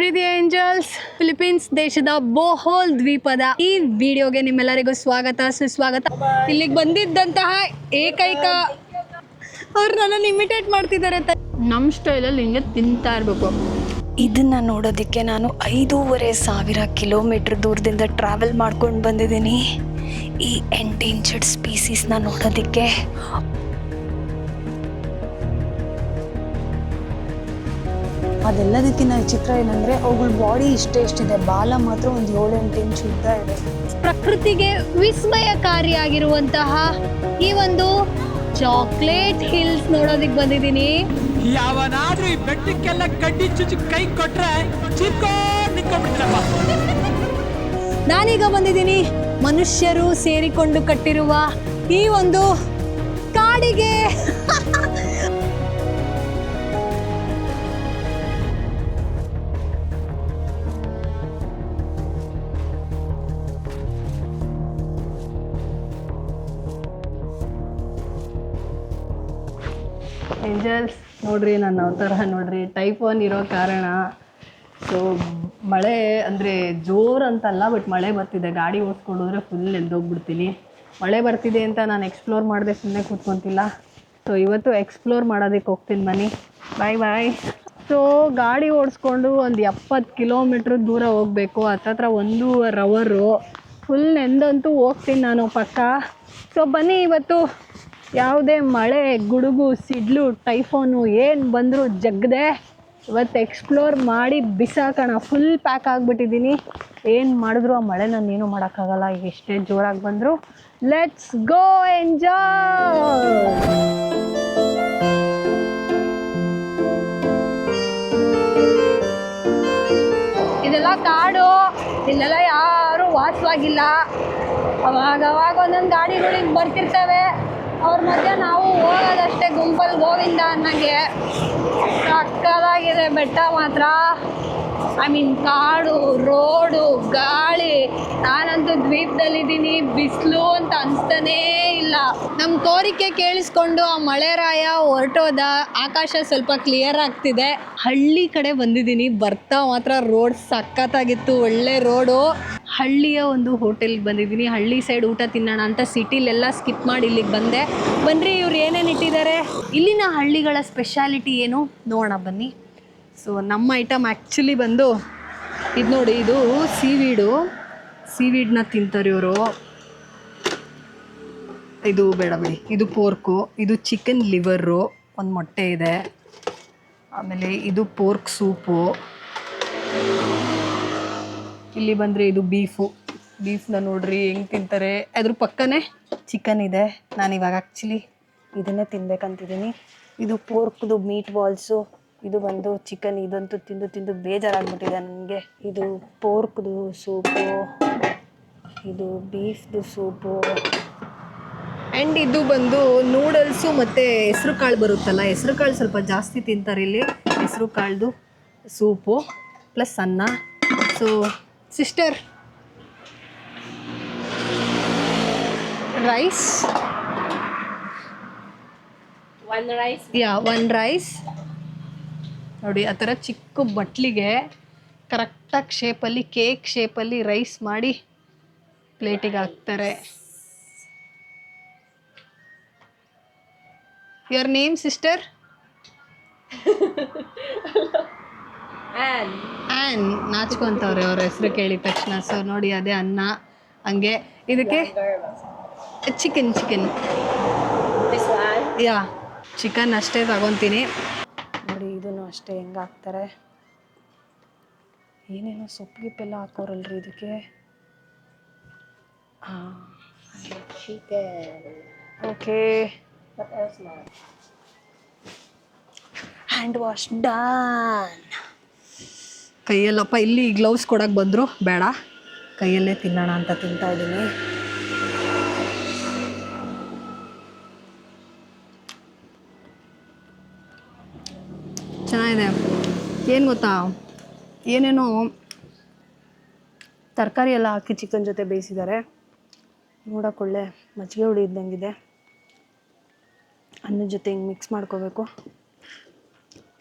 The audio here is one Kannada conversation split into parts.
ಪ್ರೀತಿ ಏಂಜಲ್ಸ್, ಫಿಲಿಪೀನ್ಸ್ ದೇಶದ ಬೋಹೋಲ್ ದ್ವೀಪದ ಈ ವಿಡಿಯೋಗೆ ನಿಮ್ಮೆಲ್ಲರಿಗೂ ಸ್ವಾಗತ, ಸುಸ್ವಾಗತ. ಇಲ್ಲಿಗೆ ಬಂದಿದ್ದಂತಹ ಏಕೈಕ ಅವ್ರು ನನ್ನನ್ನು ಇಮಿಟೇಟ್ ಮಾಡ್ತಿದ್ದಾರೆ ನಮ್ಮ ಸ್ಟೈಲಲ್ಲಿ ಹಿಂಗೆ ತಿಂತಾ ಇರಬೇಕು. ಇದನ್ನು ನೋಡೋದಕ್ಕೆ ನಾನು ಐದೂವರೆ ಸಾವಿರ ಕಿಲೋಮೀಟರ್ ದೂರದಿಂದ ಟ್ರಾವೆಲ್ ಮಾಡ್ಕೊಂಡು ಬಂದಿದ್ದೀನಿ. ಈ ಎಂಡೇಂಜರ್ಡ್ ಸ್ಪೀಸೀಸ್ನ ನೋಡೋದಕ್ಕೆ ಅದೆಲ್ಲದಕ್ಕಿಂತ ವಿಚಿತ್ರ ಏನಂದರೆ ಅವುಗಳ ಬಾಡಿ ಇಷ್ಟೇ ಇಷ್ಟಿದೆ. ಬಾಲ ಮಾತ್ರ ಒಂದು ಏಳೆಂಟು ಇಂಚು ಉದ್ದ ಇದೆ. ಪ್ರಕೃತಿಗೆ ವಿಸ್ಮಯಕಾರಿಯಾಗಿರುವಂತಹ ಈ ಒಂದು ಚಾಕ್ಲೇಟ್ ಹಿಲ್ಸ್ ನೋಡೋದಕ್ಕೆ ಬಂದಿದ್ದೀನಿ. ಯಾವನಾದ್ರೂ ಈ ಬೆಟ್ಟಕ್ಕೆಲ್ಲ ಕಡ್ಡಿ ಚುಚ್ಚಿ ಕೈ ಕೊಟ್ರೆ ಚಿಕ್ಕೋಡ್ ನಿಂತ್ಕೊಂಡ್ಬಿಡ್ತೀರಪ್ಪ ನಾನೀಗ ಬಂದಿದ್ದೀನಿ. ಮನುಷ್ಯರು ಸೇರಿಕೊಂಡು ಕಟ್ಟಿರುವ ಈ ಒಂದು ಕಾಡಿಗೆ. ಏಂಜಲ್ಸ್ ನೋಡ್ರಿ, ನನ್ನ ಅವತಾರ, ನೋಡ್ರಿ. ಟೈಫೋನ್ ಇರೋ ಕಾರಣ. ಸೊ ಮಳೆ ಅಂದರೆ ಜೋರು ಅಂತಲ್ಲ ಬಟ್ ಮಳೆ ಬರ್ತಿದೆ. ಗಾಡಿ ಓಡಿಸ್ಕೊಂಡು ಹೋದ್ರೆ ಫುಲ್ ಎದ್ದೋಗ್ಬಿಡ್ತೀನಿ. ಮಳೆ ಬರ್ತಿದೆ ಅಂತ ನಾನು ಎಕ್ಸ್ಪ್ಲೋರ್ ಮಾಡದೆ ಸುಮ್ಮನೆ ಕೂತ್ಕೊತಿಲ್ಲ. ಸೊ ಇವತ್ತು ಎಕ್ಸ್ಪ್ಲೋರ್ ಮಾಡೋದಕ್ಕೆ ಹೋಗ್ತೀನಿ, ಬನ್ನಿ. ಬಾಯ್ ಬಾಯ್ ಸೊ ಗಾಡಿ ಓಡಿಸ್ಕೊಂಡು ಒಂದು ಎಪ್ಪತ್ತು ಕಿಲೋಮೀಟ್ರ್ ದೂರ ಹೋಗಬೇಕು. ಹತ್ತತ್ರ ಒಂದೂವರೆ ಅವರು ಫುಲ್ ನೆಂದಂತೂ ಹೋಗ್ತೀನಿ ನಾನು ಪಕ್ಕ. ಸೊ ಬನ್ನಿ ಇವತ್ತು. ಯಾವುದೇ ಮಳೆ, ಗುಡುಗು, ಸಿಡ್ಲು, ಟೈಫೋನು ಏನು ಬಂದರೂ ಜಗ್ಗದೆ ಇವತ್ತು ಎಕ್ಸ್ಪ್ಲೋರ್ ಮಾಡಿ ಬಿಸಾಕೋಣ. ಫುಲ್ ಪ್ಯಾಕ್ ಆಗಿಬಿಟ್ಟಿದ್ದೀನಿ ಏನು ಮಾಡಿದ್ರು ಆ ಮಳೆ ನಾನು ಏನೂ ಮಾಡೋಕ್ಕಾಗಲ್ಲ. ಈಗ ಎಷ್ಟೇ ಜೋರಾಗಿ ಬಂದರು. ಲೆಟ್ಸ್ ಗೋ ಎಂಜಾಯ್ ಇದೆಲ್ಲ ಕಾಡು. ಇಲ್ಲೆಲ್ಲ ಯಾರು ವಾಸವಾಗಿಲ್ಲ. ಅವಾಗ ಅವಾಗ ಒಂದೊಂದು ಹಿಂಗೆ ಬರ್ತಿರ್ತವೆ. ಅವ್ರ ಮಧ್ಯೆ ನಾವು ಹೋಗೋದಷ್ಟೇ ಗುಂಪಲ್ಲಿ ಗೋವಿಂದ ಅನ್ನಂಗೆ ಸಕ್ಕದಾಗಿದೆ ಬೆಟ್ಟ ಮಾತ್ರ. ಐ ಮೀನ್ ಕಾಡು, ರೋಡು, ಗಾಳಿ. ನಾನಂತೂ ದ್ವೀಪದಲ್ಲಿದ್ದೀನಿ. ಬಿಸಿಲು ಅಂತ ಅನಿಸ್ತಾನೇ ಇಲ್ಲ. ನಮ್ಮ ಕೋರಿಕೆ ಕೇಳಿಸ್ಕೊಂಡು ಆ ಮಳೆರಾಯ ಹೊರಟೋದ. ಆಕಾಶ ಸ್ವಲ್ಪ ಕ್ಲಿಯರ್ ಆಗ್ತಿದೆ. ಹಳ್ಳಿ ಕಡೆ ಬಂದಿದ್ದೀನಿ. ಬರ್ತಾ ಮಾತ್ರ ರೋಡ್ ಸಖತ್ತಾಗಿತ್ತು. ಒಳ್ಳೆ ರೋಡು. ಹಳ್ಳಿಯ ಒಂದು ಹೋಟೆಲ್ಗೆ ಬಂದಿದ್ದೀನಿ. ಹಳ್ಳಿ ಸೈಡ್ ಊಟ ತಿನ್ನೋಣ ಅಂತ ಸಿಟಿಲೆಲ್ಲ ಸ್ಕಿಪ್ ಮಾಡಿ ಇಲ್ಲಿಗೆ ಬಂದೆ. ಬನ್ನಿರಿ ಇವ್ರು ಏನೇನು ಇಟ್ಟಿದ್ದಾರೆ? ಇಲ್ಲಿನ ಹಳ್ಳಿಗಳ ಸ್ಪೆಷಾಲಿಟಿ ಏನು? ನೋಡೋಣ ಬನ್ನಿ. ಸೊ ನಮ್ಮ ಐಟಮ್ ಆ್ಯಕ್ಚುಲಿ ಬಂದು, ಇದು ನೋಡಿ, ಇದು ಸೀವೀಡು ಸೀವೀಡ್ನ ತಿಂತಾರೆ ಇವರು. ಇದು ಬೇಡ ಬಿಡಿ. ಇದು ಪೋರ್ಕು ಇದು ಚಿಕನ್ ಲಿವರು ಒಂದು ಮೊಟ್ಟೆ ಇದೆ. ಆಮೇಲೆ ಇದು ಪೋರ್ಕ್ ಸೂಪು ಇಲ್ಲಿ ಬಂದರೆ ಇದು ಬೀಫು ಬೀಫ್ನ ನೋಡ್ರಿ, ಹೆಂಗೆ ತಿಂತಾರೆ? ಅದ್ರ ಪಕ್ಕನೇ ಚಿಕನ್ ಇದೆ. ನಾನು ಇವಾಗ ಆ್ಯಕ್ಚುಲಿ ಇದನ್ನೇ ತಿನ್ಬೇಕಂತಿದ್ದೀನಿ. ಇದು ಪೋರ್ಕ್ದು ಮೀಟ್ ಬಾಲ್ಸು ಇದು ಬಂದು ಚಿಕನ್ ಇದಂತೂ ತಿಂದು ತಿಂದು ಬೇಜಾರಾಗ್ಬಿಟ್ಟಿದೆ ನನಗೆ. ಇದು ಪೋರ್ಕ್ದು ಸೂಪು ಇದು ಬೀಫ್ದು ಸೂಪು. ಆ್ಯಂಡ್ ಇದು ಬಂದು ನೂಡಲ್ಸು ಮತ್ತು ಹೆಸ್ರು ಕಾಳು ಬರುತ್ತಲ್ಲ ಹೆಸ್ರು ಕಾಳು ಸ್ವಲ್ಪ ಜಾಸ್ತಿ ತಿಂತಾರೆ ಇಲ್ಲಿ ಹೆಸ್ರು ಕಾಳ್ದು ಸೂಪು ಪ್ಲಸ್ ಅನ್ನ. So sister rice one rice ಯಾ ಒನ್ ರೈಸ್ ನೋಡಿ ಆ ಥರ ಚಿಕ್ಕ ಬಟ್ಲಿಗೆ ಕರೆಕ್ಟಾಗಿ ಶೇಪಲ್ಲಿ ಕೇಕ್ ಶೇಪಲ್ಲಿ ರೈಸ್ ಮಾಡಿ ಪ್ಲೇಟಿಗೆ ಹಾಕ್ತಾರೆ. ಯುವರ್ ನೇಮ್ ಸಿಸ್ಟರ್ ಆ್ಯನ್ ನಾಚ್ಕೊಂತವ್ರೆ ಅವ್ರ ಹೆಸರು ಕೇಳಿದ ತಕ್ಷಣ. ಸೊ ನೋಡಿ ಅದೇ ಅನ್ನ ಹಂಗೆ. ಇದಕ್ಕೆ ಚಿಕನ್ ಚಿಕನ್. ಯಾ ಚಿಕನ್ ಅಷ್ಟೇ ತಗೊತೀನಿ. ಅಷ್ಟೇ ಹೆಂಗೆ ಹಾಕ್ತಾರೆ ಏನೇನೋ ಸೊಪ್ಪು ಗಿಪ್ಪೆಲ್ಲ ಹಾಕೋರಲ್ರಿ ಇದಕ್ಕೆ? ಹಾಂ. ಓಕೆ. ಹ್ಯಾಂಡ್ ವಾಶ್ ಡನ್ ಕೈಯಲ್ಲಪ್ಪ ಇಲ್ಲಿ ಗ್ಲೌಸ್ ಕೊಡಕ್ಕೆ ಬಂದರು. ಬೇಡ. ಕೈಯಲ್ಲೇ ತಿನ್ನೋಣ ಅಂತ ತಿಂತಾ ಇದ್ದೀನಿ ಚೆನ್ನಾಗಿದೆ ಏನು ಗೊತ್ತಾ? ಏನೇನೋ ತರಕಾರಿ ಎಲ್ಲ ಹಾಕಿ ಚಿಕನ್ ಜೊತೆ ಬೇಯಿಸಿದ್ದಾರೆ. ನೋಡೋಕೆ ಒಳ್ಳೆ ಮಜ್ಜಿಗೆ ಹುಳಿ ಇದ್ದಂಗಿದೆ. ಅನ್ನದ ಜೊತೆ ಹಿಂಗೆ ಮಿಕ್ಸ್ ಮಾಡ್ಕೋಬೇಕು.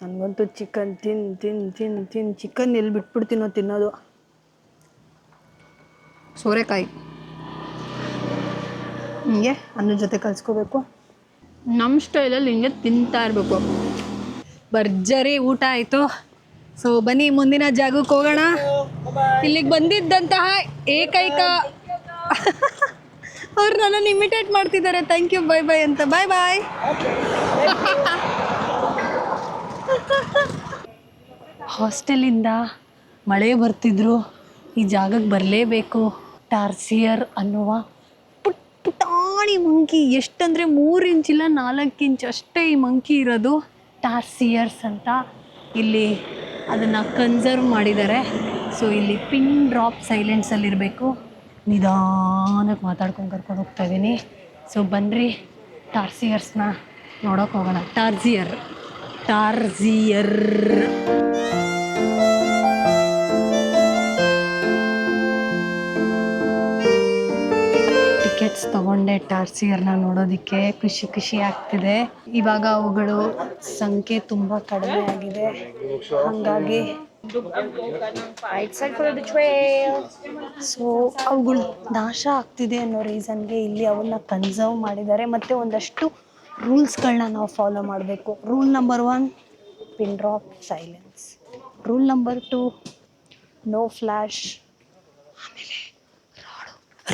ನನಗಂತೂ ಚಿಕನ್ ತಿನ್ ತಿನ್ ತಿನ್ ತಿನ್ ಚಿಕನ್ ಎಲ್ಲಿ ಬಿಟ್ಬಿಡ್ತೀನೋ ತಿನ್ನೋದು. ಸೋರೆಕಾಯಿ. ಹಿಂಗೆ ಅನ್ನದ ಜೊತೆ ಕಲಿಸ್ಕೋಬೇಕು. ನಮ್ಮ ಸ್ಟೈಲಲ್ಲಿ ಹಿಂಗೆ ತಿಂತಾ ಇರಬೇಕು. ಭರ್ಜರಿ ಊಟ ಆಯಿತು. ಸೊ ಬನ್ನಿ, ಮುಂದಿನ ಜಾಗಕ್ಕೆ ಹೋಗೋಣ. ಇಲ್ಲಿಗೆ ಬಂದಿದ್ದಂತಹ ಏಕೈಕ ಅವ್ರು ನನ್ನನ್ನು ಇಮಿಟೇಟ್ ಮಾಡ್ತಿದ್ದಾರೆ. ಥ್ಯಾಂಕ್ ಯು ಬೈ ಬೈ ಅಂತ. ಬಾಯ್ ಬಾಯ್ ಹಾಸ್ಟೆಲಿಂದ ಮಳೆ ಬರ್ತಿದ್ರು. ಈ ಜಾಗಕ್ಕೆ ಬರಲೇಬೇಕು. ಟಾರ್ಸಿಯರ್ ಅನ್ನುವ ಪುಟ್ ಪುಟಾಣಿ ಮಂಕಿ ಎಷ್ಟಂದರೆ ಮೂರು ಇಂಚಿಲ್ಲ ನಾಲ್ಕು ಇಂಚ್ ಅಷ್ಟೇ ಈ ಮಂಕಿ ಇರೋದು. ಟಾರ್ಸಿಯರ್ಸ್ ಅಂತ ಇಲ್ಲಿ ಅದನ್ನು ಕನ್ಸರ್ವ್ ಮಾಡಿದ್ದಾರೆ. ಸೊ ಇಲ್ಲಿ ಪಿನ್ ಡ್ರಾಪ್ ಸೈಲೆನ್ಸಲ್ಲಿರಬೇಕು ನಿಧಾನಕ್ಕೆ ಮಾತಾಡ್ಕೊಂಡು ಕರ್ಕೊಂಡು ಹೋಗ್ತಾ ಇದ್ದೀನಿ. ಸೊ ಬನ್ನಿರಿ ಟಾರ್ಸಿಯರ್ಸ್ನ ನೋಡೋಕೆ ಹೋಗೋಣ. ಟಾರ್ಜಿಯರ್ ಟಾರ್ಜಿಯರ್ ಟಿಕೆಟ್ಸ್ ತಗೊಂಡೆ ಟಾರ್ಸಿಯರ್ನ ನೋಡೋದಕ್ಕೆ. ಖುಷಿ ಖುಷಿ ಆಗ್ತಿದೆ. ಇವಾಗ ಅವುಗಳು ಸಂಖ್ಯೆ ತುಂಬ ಕಡಿಮೆ ಆಗಿದೆ. ಹಾಗಾಗಿ. ಸೊ ಅವುಗಳು ನಾಶ ಆಗ್ತಿದೆ ಅನ್ನೋ ರೀಸನ್ಗೆ ಇಲ್ಲಿ ಅವನ್ನ ಕನ್ಸರ್ವ್ ಮಾಡಿದ್ದಾರೆ. ಮತ್ತು ಒಂದಷ್ಟು ರೂಲ್ಸ್ಗಳನ್ನ ನಾವು ಫಾಲೋ ಮಾಡಬೇಕು. Rule number one pin drop silence rule number two no flash ಆಮೇಲೆ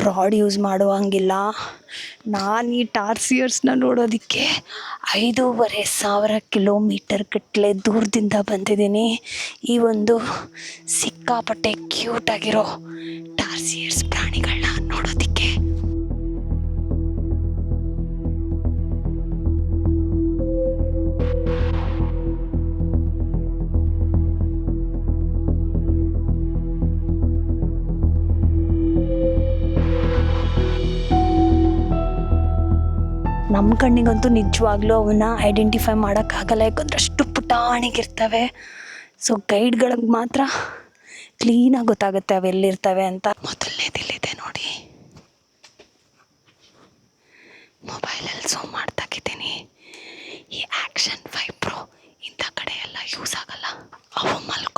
ರಾಡ್ ಯೂಸ್ ಮಾಡುವಂಗಿಲ್ಲ. ನಾನು ಈ ಟಾರ್ಸಿಯರ್ಸ್ನ ನೋಡೋದಕ್ಕೆ ಐದೂವರೆ ಸಾವಿರ ಕಿಲೋಮೀಟರ್ ಗಟ್ಟಲೆ ದೂರದಿಂದ ಬಂದಿದ್ದೀನಿ. ಈ ಒಂದು ಸಿಕ್ಕಾಪಟ್ಟೆ ಕ್ಯೂಟ್ ಆಗಿರೋ ಟಾರ್ಸಿಯರ್ಸ್ ಪ್ರಾಣಿಗಳನ್ನ ನೋಡೋದಕ್ಕೆ. ನಮ್ಮ ಕಣ್ಣಿಗಂತೂ ನಿಜವಾಗ್ಲೂ ಅವನ್ನ ಐಡೆಂಟಿಫೈ ಮಾಡೋಕ್ಕಾಗಲ್ಲ. ಯಾಕಂದ್ರೆ ಅಷ್ಟು ಪುಟಾಣಿಗಿರ್ತವೆ. ಸೊ ಗೈಡ್ಗಳಿಗೆ ಮಾತ್ರ ಕ್ಲೀನಾಗಿ ಗೊತ್ತಾಗುತ್ತೆ ಅವೆಲ್ಲಿರ್ತವೆ ಅಂತ. ಮೊದಲನೇದಿಲ್ಲಿದೆ ನೋಡಿ. ಮೊಬೈಲಲ್ಲಿ ಝೂಮ್ ಮಾಡ್ತಾಕಿದ್ದೀನಿ. ಈ ಆ್ಯಕ್ಷನ್ ಫೈಬ್ರೋ ಇಂಥ ಕಡೆ ಎಲ್ಲ ಯೂಸ್ ಆಗಲ್ಲ. ಅವು ಮಲ್ಕೊಂಡಾಗ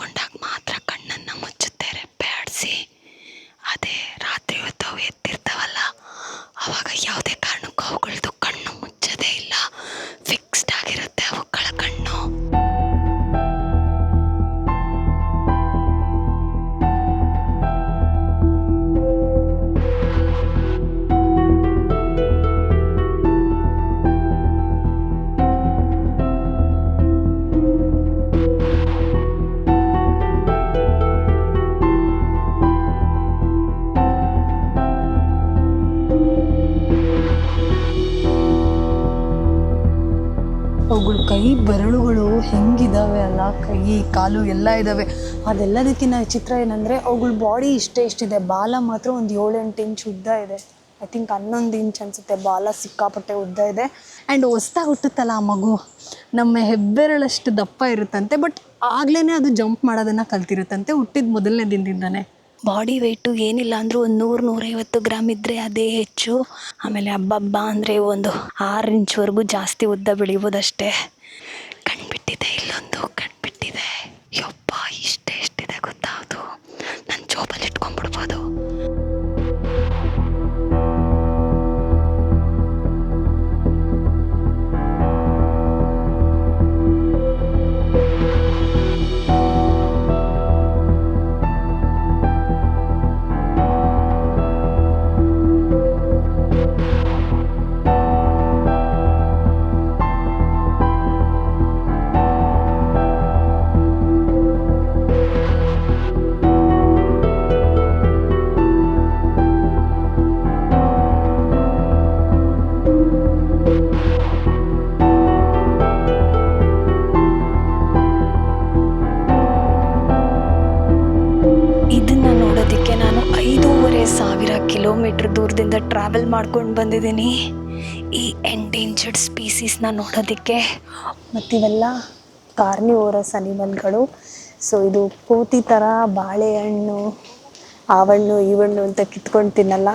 ಕೈ ಕಾಲು ಎಲ್ಲ ಇದ್ದಾವೆ ಅದೆಲ್ಲದಕ್ಕಿಂತ ಚಿತ್ರ ಏನಂದರೆ ಅವುಗಳ ಬಾಡಿ ಇಷ್ಟೇ ಇಷ್ಟಿದೆ. ಬಾಲ ಮಾತ್ರ ಒಂದು ಏಳೆಂಟು ಇಂಚ್ ಉದ್ದ ಇದೆ. ಐ ಥಿಂಕ್ ಹನ್ನೊಂದು ಇಂಚ್ ಅನಿಸುತ್ತೆ. ಬಾಲ ಸಿಕ್ಕಾಪಟ್ಟೆ ಉದ್ದ ಇದೆ. ಆ್ಯಂಡ್ ಹೊಸ್ದಾಗಿ ಹುಟ್ಟುತ್ತಲ್ಲ ಆ ಮಗು. ನಮ್ಮ ಹೆಬ್ಬೆರಳಷ್ಟು ದಪ್ಪ ಇರುತ್ತಂತೆ ಬಟ್ ಆಗ್ಲೇ ಅದು ಜಂಪ್ ಮಾಡೋದನ್ನು ಕಲ್ತಿರುತ್ತಂತೆ ಹುಟ್ಟಿದ ಮೊದಲನೇ ದಿನದಿಂದನೇ. ಬಾಡಿ ವೆಯ್ಟು ಏನಿಲ್ಲ ಅಂದರೂ ಒಂದು ನೂರು, ನೂರೈವತ್ತು ಗ್ರಾಮ್ ಇದ್ದರೆ ಅದೇ ಹೆಚ್ಚು. ಆಮೇಲೆ ಹಬ್ಬಬ್ಬ ಅಂದರೆ ಒಂದು ಆರು ಇಂಚ್ವರೆಗೂ ಜಾಸ್ತಿ ಉದ್ದ ಬೆಳಿಬೋದಷ್ಟೇ. ಕಣ್ಬಿಟ್ಟಿದೆ ಇಲ್ಲೊಂದು ಕಣ್ಬಿಟ್ಟಿದೆ ಯಪ್ಪ ಇಷ್ಟೆಷ್ಟಿದೆ ಗೊತ್ತಾ ಅದು? ನನ್ನ ಜೋಬಲ್ಲಿ ಇಟ್ಕೊಂಡ್ಬಿಡ್ಬೋದು. ಟ್ರಾವೆಲ್ ಮಾಡ್ಕೊಂಡು ಬಂದಿದ್ದೀನಿ. ಈ ಎಂಡೇಂಜರ್ಡ್ ಸ್ಪೀಸೀಸ್ನ ನೋಡೋದಕ್ಕೆ. ಮತ್ತಿವೆಲ್ಲ ಕಾರ್ನಿವೋರಸ್ ಅನಿಮಲ್ಗಳು ಸೊ ಇದು ಕೋತಿ ಥರ ಬಾಳೆಹಣ್ಣು, ಆವಣ್ಣು, ಈವಣ್ಣು ಅಂತ ಕಿತ್ಕೊಂಡು ತಿನ್ನಲ್ಲ.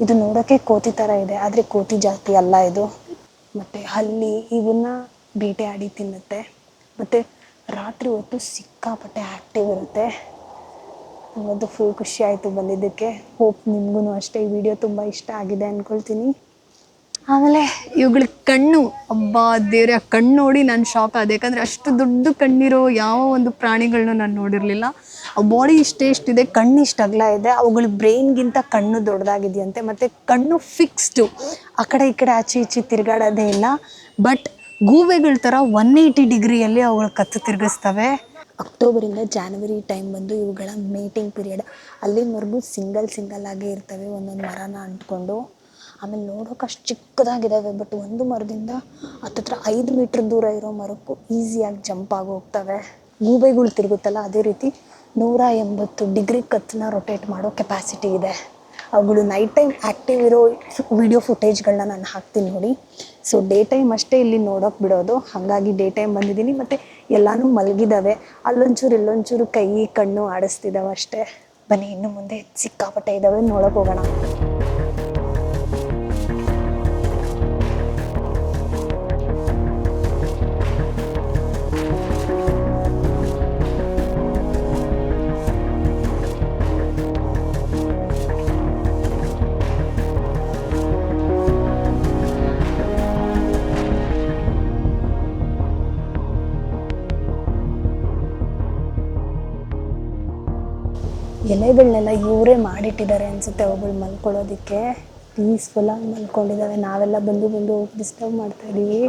ಇದು ನೋಡೋಕ್ಕೆ ಕೋತಿ ಥರ ಇದೆ, ಆದರೆ ಕೋತಿ ಜಾತಿ ಅಲ್ಲ ಇದು. ಮತ್ತು ಹಲ್ಲಿ ಇವನ್ನ ಬೇಟೆ ಆಡಿ ತಿನ್ನುತ್ತೆ. ಮತ್ತು ರಾತ್ರಿ ಹೊತ್ತು ಸಿಕ್ಕಾಪಟ್ಟೆ ಆ್ಯಕ್ಟಿವ್ ಇರುತ್ತೆ. ಇವತ್ತು ಫುಲ್ ಖುಷಿ ಆಯಿತು ಬಂದಿದ್ದಕ್ಕೆ. ಹೋಪ್ ನಿಮಗೂ ಅಷ್ಟೇ. ಈ ವಿಡಿಯೋ ತುಂಬ ಇಷ್ಟ ಆಗಿದೆ ಅಂದ್ಕೊಳ್ತೀನಿ ಆಮೇಲೆ ಇವುಗಳ ಕಣ್ಣು, ಅಬ್ಬಾ ದೇವ್ರೆ, ಆ ಕಣ್ಣು ನೋಡಿ ನಾನು ಶಾಕ್ ಆದ. ಯಾಕಂದರೆ ಅಷ್ಟು ದೊಡ್ಡ ಕಣ್ಣಿರೋ ಯಾವ ಒಂದು ಪ್ರಾಣಿಗಳನ್ನೂ ನಾನು ನೋಡಿರಲಿಲ್ಲ. ಆ ಬಾಡಿ ಇಷ್ಟೇ ಇಷ್ಟಿದೆ, ಕಣ್ಣು ಇಷ್ಟು ಅಗಲ ಇದೆ. ಅವುಗಳ ಬ್ರೈನ್ಗಿಂತ ಕಣ್ಣು ದೊಡ್ಡದಾಗಿದೆಯಂತೆ ಮತ್ತು ಕಣ್ಣು ಫಿಕ್ಸ್ಡು ಆ ಕಡೆ ಈ ಕಡೆ ಆಚೆ ಈಚೆ ತಿರುಗಾಡೋದೇ ಇಲ್ಲ. ಬಟ್ ಗೂಬೆಗಳ ಥರ ಒನ್ ಏಯ್ಟಿ ಡಿಗ್ರಿಯಲ್ಲಿ ಅವುಗಳು ಕತ್ತು ತಿರುಗಿಸ್ತವೆ. ಅಕ್ಟೋಬರಿಂದ ಜಾನ್ವರಿ ಟೈಮ್ ಬಂದು ಇವುಗಳ ಮೇಟಿಂಗ್ ಪೀರಿಯಡ್ ಅಲ್ಲಿವರೆಗೂ ಸಿಂಗಲ್ ಸಿಂಗಲ್ ಆಗೇ ಇರ್ತವೆ. ಒಂದೊಂದು ಮರನ ಅಂಟ್ಕೊಂಡು. ಆಮೇಲೆ ನೋಡೋಕೆ ಅಷ್ಟು ಚಿಕ್ಕದಾಗಿದ್ದಾವೆ ಬಟ್ ಒಂದು ಮರದಿಂದ ಹತ್ತತ್ರ ಐದು ಮೀಟ್ರ್ ದೂರ ಇರೋ ಮರಕ್ಕೂ ಈಸಿಯಾಗಿ ಜಂಪ್ ಆಗಿ ಹೋಗ್ತವೆ. ಗೂಬೆಗಳು ತಿರುಗುತ್ತಲ್ಲ, ಅದೇ ರೀತಿ ನೂರ ಎಂಬತ್ತು ಡಿಗ್ರಿ ಕತ್ತನ್ನ ರೊಟೇಟ್ ಮಾಡೋ ಕೆಪಾಸಿಟಿ ಇದೆ. ಅವುಗಳು ನೈಟ್ ಟೈಮ್ ಆ್ಯಕ್ಟಿವ್ ಇರೋ ವಿಡಿಯೋ ಫುಟೇಜ್ಗಳನ್ನ ನಾನು ಹಾಕ್ತೀನಿ ನೋಡಿ. ಸೊ ಡೇ ಟೈಮ್ ಅಷ್ಟೇ ಇಲ್ಲಿ ನೋಡೋಕೆ ಬಿಡೋದು. ಹಾಗಾಗಿ ಡೇ ಟೈಮ್ ಬಂದಿದ್ದೀನಿ. ಮತ್ತು ಎಲ್ಲನೂ ಮಲಗಿದಾವೆ. ಅಲ್ಲೊಂಚೂರು ಇಲ್ಲೊಂಚೂರು ಕೈ, ಕಣ್ಣು ಆಡಿಸ್ತಿದಾವೆ ಅಷ್ಟೇ. ಬನ್ನಿ, ಇನ್ನು ಮುಂದೆ ಸಿಕ್ಕಾಪಟ್ಟೆ ಇದ್ದಾವೆ ನೋಡೋಕೆ ಹೋಗೋಣ. ಎಲೆಗಳನ್ನೆಲ್ಲ ಇವರೇ ಮಾಡಿಟ್ಟಿದ್ದಾರೆ ಅನಿಸುತ್ತೆ ಅವುಗಳು ಮಲ್ಕೊಳ್ಳೋದಕ್ಕೆ. ಪೀಸ್ಫುಲ್ಲಾಗಿ ಮಲ್ಕೊಂಡಿದ್ದಾವೆ ನಾವೆಲ್ಲ ಬಂದು ಬಂದು ಡಿಸ್ಟರ್ಬ್ ಮಾಡ್ತಾ ಇದ್ದೀವಿ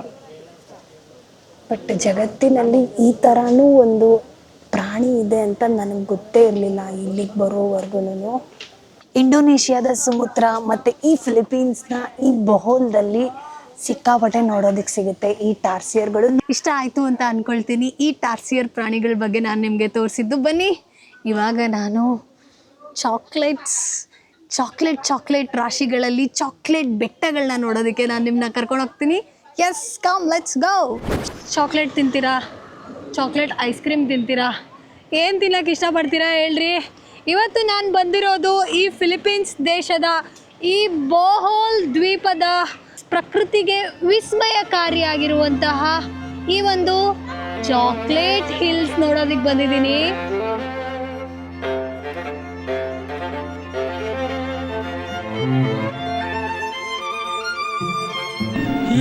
ಬಟ್ ಜಗತ್ತಿನಲ್ಲಿ ಈ ಥರನೂ ಒಂದು ಪ್ರಾಣಿ ಇದೆ ಅಂತ ನನಗೆ ಗೊತ್ತೇ ಇರಲಿಲ್ಲ ಇಲ್ಲಿಗೆ ಬರೋವರೆಗೂ ಇಂಡೋನೇಷ್ಯಾದ ಸಮುದ್ರ ಮತ್ತು ಈ ಫಿಲಿಪೀನ್ಸ್ನ ಈ ಬಹೋಲ್ದಲ್ಲಿ ಸಿಕ್ಕಾಪಟ್ಟೆ ನೋಡೋದಕ್ಕೆ ಸಿಗುತ್ತೆ. ಈ ಟಾರ್ಸಿಯರ್ಗಳು ಇಷ್ಟ ಆಯಿತು ಅಂತ ಅಂದ್ಕೊಳ್ತೀನಿ ಈ ಟಾರ್ಸಿಯರ್ ಪ್ರಾಣಿಗಳ ಬಗ್ಗೆ ನಾನು ನಿಮಗೆ ತೋರಿಸಿದ್ದು ಬನ್ನಿ. ಇವಾಗ ನಾನು ಚಾಕ್ಲೇಟ್ಸ್ ಚಾಕ್ಲೇಟ್ ಚಾಕ್ಲೇಟ್ ರಾಶಿಗಳಲ್ಲಿ ಚಾಕ್ಲೇಟ್ ಬೆಟ್ಟಗಳನ್ನ ನೋಡೋದಕ್ಕೆ ನಾನು ನಿಮ್ಮನ್ನ ಕರ್ಕೊಂಡು ಹೋಗ್ತೀನಿ. Yes come let's go chocolate ತಿಂತೀರಾ? ಚಾಕ್ಲೇಟ್ ಐಸ್ ಕ್ರೀಮ್ ತಿಂತೀರಾ? ಏನು ತಿನ್ನೋಕೆ ಇಷ್ಟಪಡ್ತೀರಾ ಹೇಳ್ರಿ? ಇವತ್ತು ನಾನು ಬಂದಿರೋದು ಈ ಫಿಲಿಪೀನ್ಸ್ ದೇಶದ ಈ ಬೋಹೋಲ್ ದ್ವೀಪದ ಪ್ರಕೃತಿಗೆ ವಿಸ್ಮಯಕಾರಿಯಾಗಿರುವಂತಹ ಈ ಒಂದು ಚಾಕ್ಲೇಟ್ ಹಿಲ್ಸ್ ನೋಡೋದಕ್ಕೆ ಬಂದಿದ್ದೀನಿ.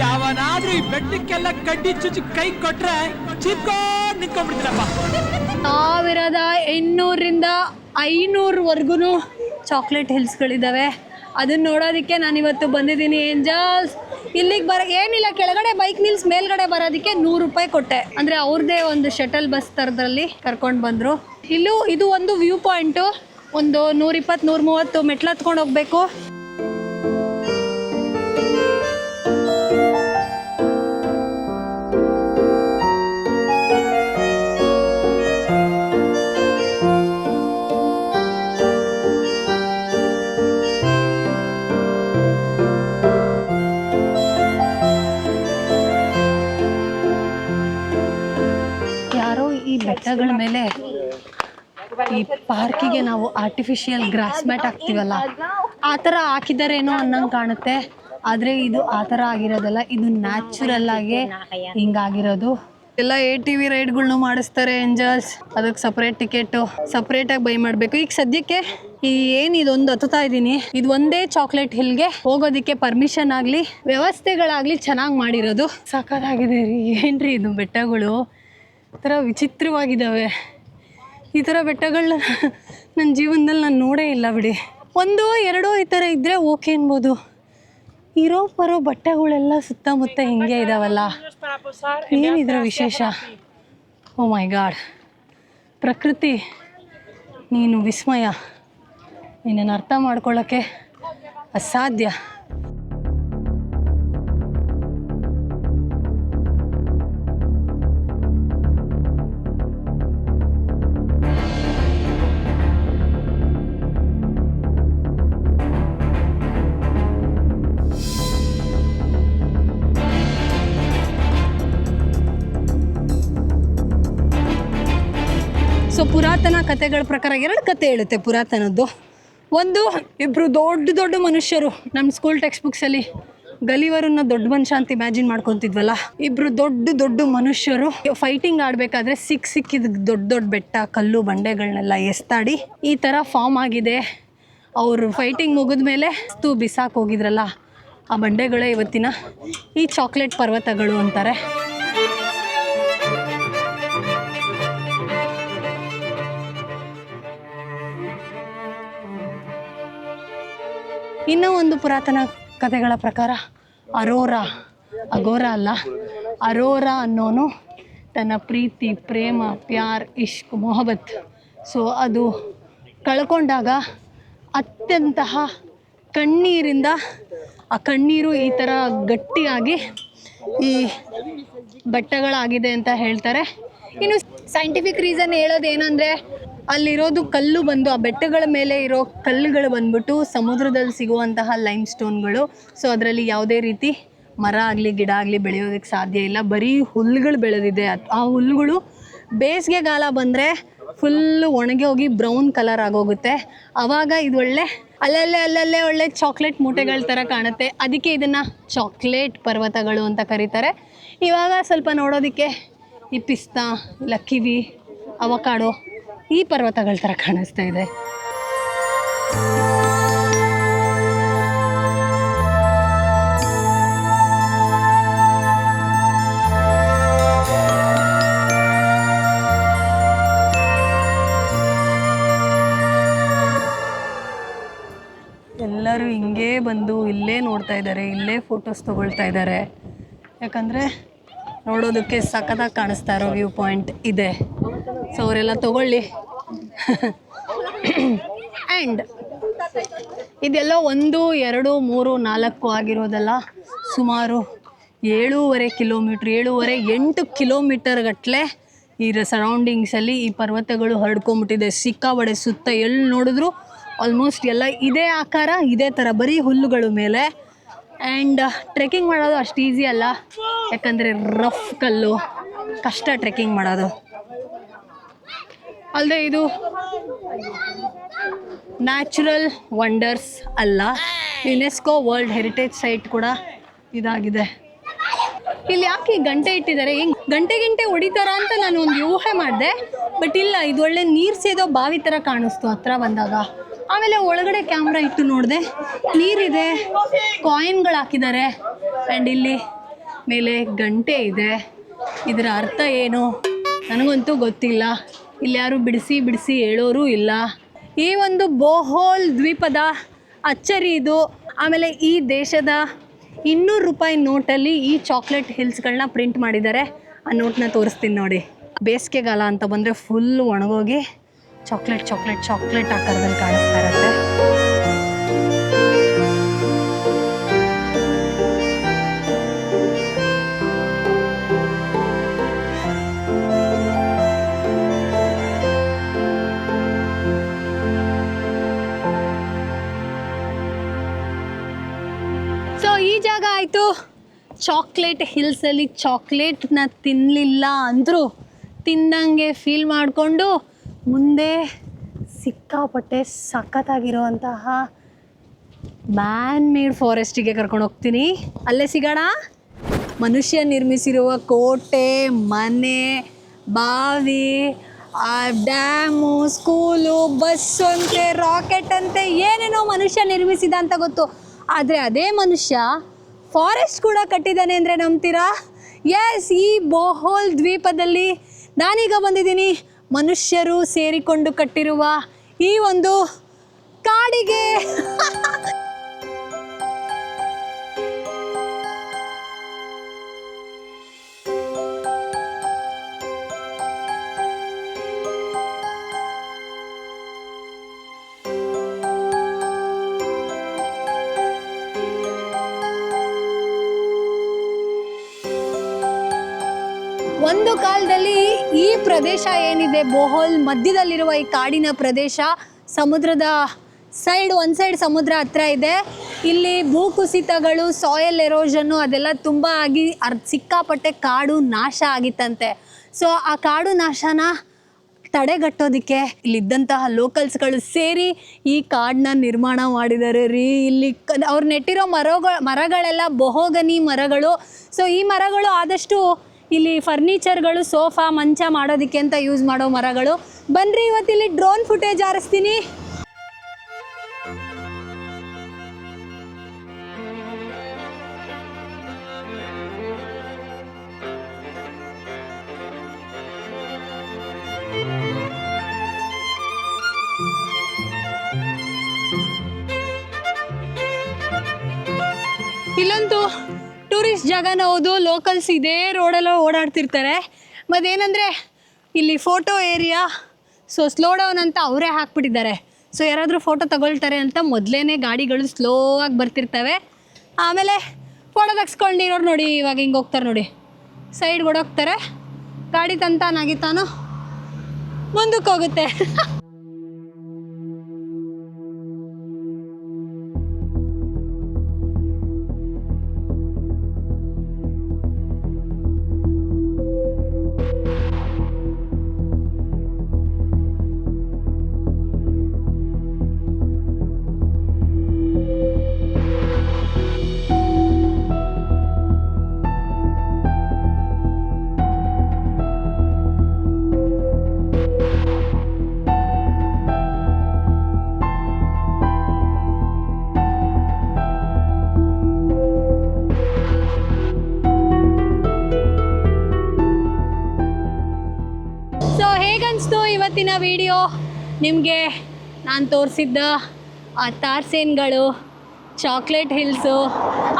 ಯಾವನಾದ್ರೂ ಈ ಬೆಟ್ಟಕ್ಕೆಲ್ಲ ಕಡ್ಡಿ ಚುಚ್ಚಿ ಕೈ ಕೊಟ್ರೆ ಚಿಕ್ಕೋಡ್ ನಿಂತ್ಕೊಂಡ್ಬಿಡ್ತೀನಪ್ಪ. ಸಾವಿರದ ಇನ್ನೂರಿಂದ ಐನೂರವರೆಗೂ ಚಾಕ್ಲೇಟ್ ಹಿಲ್ಸ್ಗಳಿದ್ದಾವೆ ಅದನ್ನ ನೋಡೋದಕ್ಕೆ ನಾನು ಇವತ್ತು ಬಂದಿದ್ದೀನಿ ಏಂಜಲ್ಸ್. ಇಲ್ಲಿಗೆ ಬರ ಏನಿಲ್ಲ, ಕೆಳಗಡೆ ಬೈಕ್ ನಿಲ್ಸ್, ಮೇಲ್ಗಡೆ ಬರೋದಕ್ಕೆ ನೂರು ರೂಪಾಯಿ ಕೊಟ್ಟೆ. ಅಂದರೆ ಅವ್ರದ್ದೇ ಒಂದು ಶಟಲ್ ಬಸ್ ಥರದಲ್ಲಿ ಕರ್ಕೊಂಡು ಬಂದರು. ಇಲ್ಲೂ ಇದು ಒಂದು ವ್ಯೂ ಪಾಯಿಂಟು ಒಂದು ನೂರಿಪ್ಪತ್ತು ನೂರು ಮೂವತ್ತು ಮೆಟ್ಲು ಹತ್ಕೊಂಡು ಹೋಗಬೇಕು. ಬೆಟ್ಟಗಳ ಮೇಲೆ ಈ ಪಾರ್ಕಿಗೆ ನಾವು ಆರ್ಟಿಫಿಷಿಯಲ್ ಗ್ರಾಸ್ ಮ್ಯಾಟ್ ಹಾಕ್ತೀವಲ್ಲ, ಆ ಥರ ಹಾಕಿದಾರೇನೋ ಅನ್ನಂಗೆ ಕಾಣುತ್ತೆ. ಆದ್ರೆ ಇದು ಆ ಥರ ಆಗಿರೋದಲ್ಲ, ಇದು ನ್ಯಾಚುರಲ್ ಆಗಿ ಹಿಂಗಾಗಿರೋದು. ಎಲ್ಲ ಎ ಟಿ ವಿ ರೈಡ್ಗಳ್ನು ಮಾಡಿಸ್ತಾರೆ ಎಂಜಲ್ಸ್ ಅದಕ್ಕೆ ಸಪ್ರೇಟ್ ಟಿಕೆಟು ಸಪ್ರೇಟಾಗಿ ಬೈ ಮಾಡಬೇಕು. ಈಗ ಸದ್ಯಕ್ಕೆ ಈ ಏನು ಇದೊಂದು ಹತ್ತುತ್ತಾ ಇದ್ದೀನಿ. ಇದು ಒಂದೇ ಚಾಕ್ಲೇಟ್ ಹಿಲ್ಗೆ ಹೋಗೋದಕ್ಕೆ ಪರ್ಮಿಷನ್ ಆಗಲಿ, ವ್ಯವಸ್ಥೆಗಳಾಗಲಿ ಚೆನ್ನಾಗಿ ಮಾಡಿರೋದು. ಸಖತ್ತಾಗಿದೆ ರೀ. ಏನ್ರಿ ಇದು ಬೆಟ್ಟಗಳು? ಥರ ವಿಚಿತ್ರವಾಗಿದ್ದಾವೆ. ಈ ಥರ ಬೆಟ್ಟಗಳನ್ನ ನನ್ನ ಜೀವನದಲ್ಲಿ ನಾನು ನೋಡೇ ಇಲ್ಲ ಬಿಡಿ. ಒಂದು ಎರಡೋ ಈ ಥರ ಇದ್ದರೆ ಓಕೆ ಅನ್ಬೋದು. ಇರೋ ಬರೋ ಬಟ್ಟೆಗಳೆಲ್ಲ ಸುತ್ತಮುತ್ತ ಹಿಂಗೆ ಇದಾವಲ್ಲ. ಏನಿದ್ರ ವಿಶೇಷ? Oh my God. ಪ್ರಕೃತಿ, ನೀನು ವಿಸ್ಮಯ. ನಿನ್ನನ್ನು ಅರ್ಥ ಮಾಡ್ಕೊಳ್ಳೋಕ್ಕೆ ಅಸಾಧ್ಯ. ಕಥೆಗಳ ಪ್ರಕಾರ ಎರಡು ಕತೆ ಹೇಳುತ್ತೆ ಪುರಾತನದ್ದು. ಒಂದು ಇಬ್ಬರು ದೊಡ್ಡ ದೊಡ್ಡ ಮನುಷ್ಯರು. ನಮ್ಮ ಸ್ಕೂಲ್ ಟೆಕ್ಸ್ಟ್ ಬುಕ್ಸಲ್ಲಿ ಗಲಿವರನ್ನ ದೊಡ್ಡ ಮನುಷ್ಯ ಅಂತ ಇಮ್ಯಾಜಿನ್ ಮಾಡ್ಕೊತಿದ್ವಲ್ಲ. ಇಬ್ಬರು ದೊಡ್ಡ ದೊಡ್ಡ ಮನುಷ್ಯರು. ಫೈಟಿಂಗ್ ಆಡಬೇಕಾದ್ರೆ ಸಿಕ್ ಸಿಕ್ಕಿದ ದೊಡ್ಡ ದೊಡ್ಡ ಬೆಟ್ಟ, ಕಲ್ಲು ಬಂಡೆಗಳನ್ನೆಲ್ಲ ಎಸ್ತಾಡಿ ಈ ಥರ ಫಾರ್ಮ್ ಆಗಿದೆ. ಅವರು ಫೈಟಿಂಗ್ ಮುಗಿದ್ಮೇಲೆ ತು ಬಿಸಾಕ್ ಹೋಗಿದ್ರಲ್ಲ. ಆ ಬಂಡೆಗಳೇ ಇವತ್ತಿನ ಈ ಚಾಕ್ಲೇಟ್ ಪರ್ವತಗಳು ಅಂತಾರೆ. ಇನ್ನೂ ಒಂದು ಪುರಾತನ ಕಥೆಗಳ ಪ್ರಕಾರ ಅರೋರಾ ಅಗೋರ ಅಲ್ಲ. ಅರೋರಾ ಅನ್ನೋನು ತನ್ನ ಪ್ರೀತಿ, ಪ್ರೇಮ, ಪ್ಯಾರ್ ಇಶ್ಕ್ ಮೊಹಬತ್. ಸೊ ಅದು ಕಳ್ಕೊಂಡಾಗ ಅತ್ಯಂತಹ ಕಣ್ಣೀರಿಂದ, ಆ ಕಣ್ಣೀರು ಈ ಥರ ಗಟ್ಟಿಯಾಗಿ ಈ ಬೆಟ್ಟಗಳಾಗಿದೆ ಅಂತ ಹೇಳ್ತಾರೆ. ಇನ್ನು ಸೈಂಟಿಫಿಕ್ ರೀಸನ್ ಹೇಳೋದೇನೆಂದರೆ ಅಲ್ಲಿರೋದು ಕಲ್ಲು ಬಂದು, ಆ ಬೆಟ್ಟಗಳ ಮೇಲೆ ಇರೋ ಕಲ್ಲುಗಳು ಬಂದ್ಬಿಟ್ಟು ಸಮುದ್ರದಲ್ಲಿ ಸಿಗುವಂತಹ ಲೈಮ್ ಸ್ಟೋನ್ಗಳು ಸೊ ಅದರಲ್ಲಿ ಯಾವುದೇ ರೀತಿ ಮರ ಆಗಲಿ, ಗಿಡ ಆಗಲಿ ಬೆಳೆಯೋದಕ್ಕೆ ಸಾಧ್ಯ ಇಲ್ಲ. ಬರೀ ಹುಲ್ಲುಗಳು ಬೆಳೆದಿದೆ. ಆ ಹುಲ್ಲುಗಳು ಬೇಸಿಗೆಗಾಲ ಬಂದರೆ ಫುಲ್ಲು ಒಣಗಿ ಹೋಗಿ ಬ್ರೌನ್ ಕಲರ್ ಆಗೋಗುತ್ತೆ. ಆವಾಗ ಇದು ಒಳ್ಳೆ, ಅಲ್ಲಲ್ಲೇ ಅಲ್ಲಲ್ಲೇ ಒಳ್ಳೆ ಚಾಕ್ಲೇಟ್ ಮೂಟೆಗಳ ಥರ ಕಾಣುತ್ತೆ. ಅದಕ್ಕೆ ಇದನ್ನು ಚಾಕ್ಲೇಟ್ ಪರ್ವತಗಳು ಅಂತ ಕರೀತಾರೆ. ಇವಾಗ ಸ್ವಲ್ಪ ನೋಡೋದಕ್ಕೆ ಈ ಪಿಸ್ತಾ ಲಕ್ಕಿವಿ ಕಿವಿ ಅವಕಾಡೋ ಈ ಪರ್ವತಗಳ ಥರ ಕಾಣಿಸ್ತಾ ಇದೆ. ಎಲ್ಲರೂ ಹಿಂಗೇ ಬಂದು ಇಲ್ಲೇ ನೋಡ್ತಾ ಇದ್ದಾರೆ, ಇಲ್ಲೇ ಫೋಟೋಸ್ ತಗೊಳ್ತಾ ಇದ್ದಾರೆ. ಯಾಕಂದರೆ ನೋಡೋದಕ್ಕೆ ಸಖತ್ತಾಗಿ ಕಾಣಿಸ್ತಾ ಇರೋ ವ್ಯೂ ಪಾಯಿಂಟ್ ಇದೆ. ಸೊ ಅವರೆಲ್ಲ ತಗೊಳ್ಳಿ. ಆ್ಯಂಡ್ ಇದೆಲ್ಲ ಒಂದು, ಎರಡು, ಮೂರು, ನಾಲ್ಕು ಆಗಿರೋದಲ್ಲ, ಸುಮಾರು ಏಳೂವರೆ ಕಿಲೋಮೀಟ್ರ್, ಏಳೂವರೆ ಎಂಟು ಕಿಲೋಮೀಟರ್ ಗಟ್ಟಲೆ ಈ ಸರೌಂಡಿಂಗ್ಸಲ್ಲಿ ಈ ಪರ್ವತಗಳು ಹರಡ್ಕೊಂಬಿಟ್ಟಿದೆ ಸಿಕ್ಕಾಬಡೆ ಸುತ್ತ ಎಲ್ಲಿ ನೋಡಿದ್ರು ಆಲ್ಮೋಸ್ಟ್ ಎಲ್ಲ ಇದೇ ಆಕಾರ, ಇದೇ ಥರ ಬರೀ ಹುಲ್ಲುಗಳು ಮೇಲೆ. ಆ್ಯಂಡ್ ಟ್ರೆಕ್ಕಿಂಗ್ ಮಾಡೋದು ಅಷ್ಟು ಈಸಿ ಅಲ್ಲ. ಯಾಕಂದರೆ ರಫ್ ಕಲ್ಲು, ಕಷ್ಟ ಟ್ರೆಕ್ಕಿಂಗ್ ಮಾಡೋದು. ಅಲ್ಲದೆ ಇದು ನ್ಯಾಚುರಲ್ ವಂಡರ್ಸ್ ಅಲ್ಲ. ಯುನೆಸ್ಕೋ ವರ್ಲ್ಡ್ ಹೆರಿಟೇಜ್ ಸೈಟ್ ಕೂಡ ಇದಾಗಿದೆ. ಇಲ್ಲಿ ಯಾಕೆ ಗಂಟೆ ಇಟ್ಟಿದ್ದಾರೆ? ಹೆಂಗೆ ಗಂಟೆ ಗಂಟೆ ಹೊಡಿತಾರ ಅಂತ ನಾನು ಒಂದು ಊಹೆ ಮಾಡಿದೆ. ಬಟ್ ಇಲ್ಲ, ಇದು ಒಳ್ಳೆ ನೀರು ಸೇದೋ ಬಾವಿ ಥರ ಕಾಣಿಸ್ತು ಹತ್ರ ಬಂದಾಗ. ಆಮೇಲೆ ಒಳಗಡೆ ಕ್ಯಾಮ್ರಾ ಇಟ್ಟು ನೋಡಿದೆ. ನೀರಿದೆ, ಕಾಯಿನ್ಗಳು ಹಾಕಿದ್ದಾರೆ. ಆ್ಯಂಡ್ ಇಲ್ಲಿ ಮೇಲೆ ಗಂಟೆ ಇದೆ. ಇದರ ಅರ್ಥ ಏನು? ನನಗಂತೂ ಗೊತ್ತಿಲ್ಲ. ಇಲ್ಲಿ ಯಾರು ಬಿಡಿಸಿ ಬಿಡಿಸಿ ಹೇಳೋರು ಇಲ್ಲ. ಈ ಒಂದು ಬೋಹೋಲ್ ದ್ವೀಪದ ಅಚ್ಚರಿ ಇದು. ಆಮೇಲೆ ಈ ದೇಶದ ಇನ್ನೂರು ರೂಪಾಯಿ ನೋಟಲ್ಲಿ ಈ ಚಾಕ್ಲೇಟ್ ಹಿಲ್ಸ್ಗಳನ್ನ ಪ್ರಿಂಟ್ ಮಾಡಿದ್ದಾರೆ. ಆ ನೋಟ್ನ ತೋರಿಸ್ತೀನಿ ನೋಡಿ. ಬೇಸಿಗೆಗಾಲ ಅಂತ ಬಂದರೆ ಫುಲ್ ಒಣಗೋಗಿ ಚಾಕ್ಲೇಟ್ ಚಾಕ್ಲೇಟ್ ಚಾಕ್ಲೇಟ್ ಆಕಾರದಲ್ಲಿ ಕಾಣಿಸ್ತಾ ಇರುತ್ತೆ. ಆಯಿತು ಚಾಕ್ಲೇಟ್ ಹಿಲ್ಸಲ್ಲಿ ಚಾಕ್ಲೇಟ್ನ ತಿನ್ನಲಿಲ್ಲ ಅಂದರೂ ತಿನ್ನಂಗೆ ಫೀಲ್ ಮಾಡಿಕೊಂಡು ಮುಂದೆ ಸಿಕ್ಕಾಪಟ್ಟೆ ಸಖತ್ತಾಗಿರುವಂತಹ ಮ್ಯಾನ್ ಮೇಡ್ ಫಾರೆಸ್ಟಿಗೆ ಕರ್ಕೊಂಡು ಹೋಗ್ತೀನಿ. ಅಲ್ಲೇ ಸಿಗೋಣ. ಮನುಷ್ಯ ನಿರ್ಮಿಸಿರುವ ಕೋಟೆ, ಮನೆ, ಬಾವಿ, ಆ ಡ್ಯಾಮು, ಸ್ಕೂಲು ಬಸ್ಸು ಅಂತೆ ರಾಕೆಟ್ ಅಂತೆ, ಏನೇನೋ ಮನುಷ್ಯ ನಿರ್ಮಿಸಿದ ಅಂತ ಗೊತ್ತು. ಆದರೆ ಅದೇ ಮನುಷ್ಯ ಫಾರೆಸ್ಟ್ ಕೂಡ ಕಟ್ಟಿದ್ದಾನೆ ಅಂದರೆ ನಂಬ್ತೀರಾ? ಎಸ್ ಈ ಬೋಹೋಲ್ ದ್ವೀಪದಲ್ಲಿ ನಾನೀಗ ಬಂದಿದ್ದೀನಿ. ಮನುಷ್ಯರು ಸೇರಿಕೊಂಡು ಕಟ್ಟಿರುವ ಈ ಒಂದು ಕಾಡಿಗೆ. ಒಂದು ಕಾಲದಲ್ಲಿ ಈ ಪ್ರದೇಶ ಏನಿದೆ, ಬೋಹೋಲ್ ಮಧ್ಯದಲ್ಲಿರುವ ಈ ಕಾಡಿನ ಪ್ರದೇಶ, ಸಮುದ್ರದ ಸೈಡ್ ಒಂದು ಸೈಡ್ ಸಮುದ್ರ ಹತ್ರ ಇದೆ. ಇಲ್ಲಿ ಭೂಕುಸಿತಗಳು ಸಾಯಲ್ ಎರೋಷನ್ನು ಅದೆಲ್ಲ ತುಂಬ ಆಗಿ ಅರ್, ಸಿಕ್ಕಾಪಟ್ಟೆ ಕಾಡು ನಾಶ ಆಗಿತ್ತಂತೆ. ಸೊ ಆ ಕಾಡು ನಾಶನ ತಡೆಗಟ್ಟೋದಕ್ಕೆ ಇಲ್ಲಿದ್ದಂತಹ ಲೋಕಲ್ಸ್ಗಳು ಸೇರಿ ಈ ಕಾಡನ್ನ ನಿರ್ಮಾಣ ಮಾಡಿದ್ದಾರೆ ರೀ. ಇಲ್ಲಿ ಅವ್ರು ನೆಟ್ಟಿರೋ ಮರಗಳು ಮರಗಳೆಲ್ಲ ಬೊಹೋಗನಿ ಮರಗಳು. ಸೊ ಈ ಮರಗಳು ಆದಷ್ಟು ಇಲ್ಲಿ ಫರ್ನಿಚರ್ಗಳು ಸೋಫಾ ಮಂಚ ಮಾಡೋದಕ್ಕೆ ಅಂತ ಯೂಸ್ ಮಾಡೋ ಮರಗಳು. ಬನ್ರಿ ಇವತ್ತಿಲ್ಲಿ ಡ್ರೋನ್ ಫುಟೇಜ್ ಆರಿಸ್ತೀನಿ. ಟೂರಿಸ್ಟ್ ಜಾಗನ ಹೌದು ಲೋಕಲ್ಸ್ ಇದೇ ರೋಡಲ್ಲೋ ಓಡಾಡ್ತಿರ್ತಾರೆ. ಮತ್ತೇನಂದರೆ ಇಲ್ಲಿ photo area so slow down ಅಂತ ಅವರೇ ಹಾಕ್ಬಿಟ್ಟಿದ್ದಾರೆ. ಸೊ ಯಾರಾದರೂ ಫೋಟೋ ತಗೊಳ್ತಾರೆ ಅಂತ ಮೊದಲೇ ಗಾಡಿಗಳು ಸ್ಲೋ ಆಗಿ ಬರ್ತಿರ್ತವೆ. ಆಮೇಲೆ ಫೋಟೋ ತೆಗ್ಸ್ಕೊಂಡಿರೋರು ನೋಡಿ, ಇವಾಗ ಹಿಂಗೆ ಹೋಗ್ತಾರೆ ನೋಡಿ. ಸೈಡ್ ಓಡೋಗ್ತಾರೆ. ಗಾಡಿ ತಂತಾನಾಗಿ ತಾನು ಮುಂದಕ್ಕೆ ಹೋಗುತ್ತೆ. ವಿಡಿಯೋ ನಿಮಗೆ ನಾನು ತೋರಿಸಿದ್ದ, ಆ ತಾರ್ಸೇನ್ಗಳು ಚಾಕ್ಲೇಟ್ ಹಿಲ್ಸು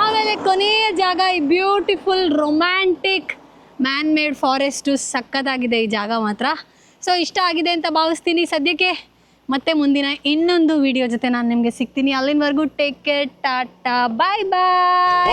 ಆಮೇಲೆ ಕೊನೆಯ ಜಾಗ ಈ beautiful romantic man made forest ಸಖತ್ತಾಗಿದೆ ಈ ಜಾಗ ಮಾತ್ರ. ಸೊ ಇಷ್ಟ ಆಗಿದೆ ಅಂತ ಭಾವಿಸ್ತೀನಿ. ಸದ್ಯಕ್ಕೆ ಮತ್ತೆ ಮುಂದಿನ ಇನ್ನೊಂದು ವಿಡಿಯೋ ಜೊತೆ ನಾನು ನಿಮಗೆ ಸಿಗ್ತೀನಿ. ಅಲ್ಲಿನವರೆಗೂ take care tata bye bye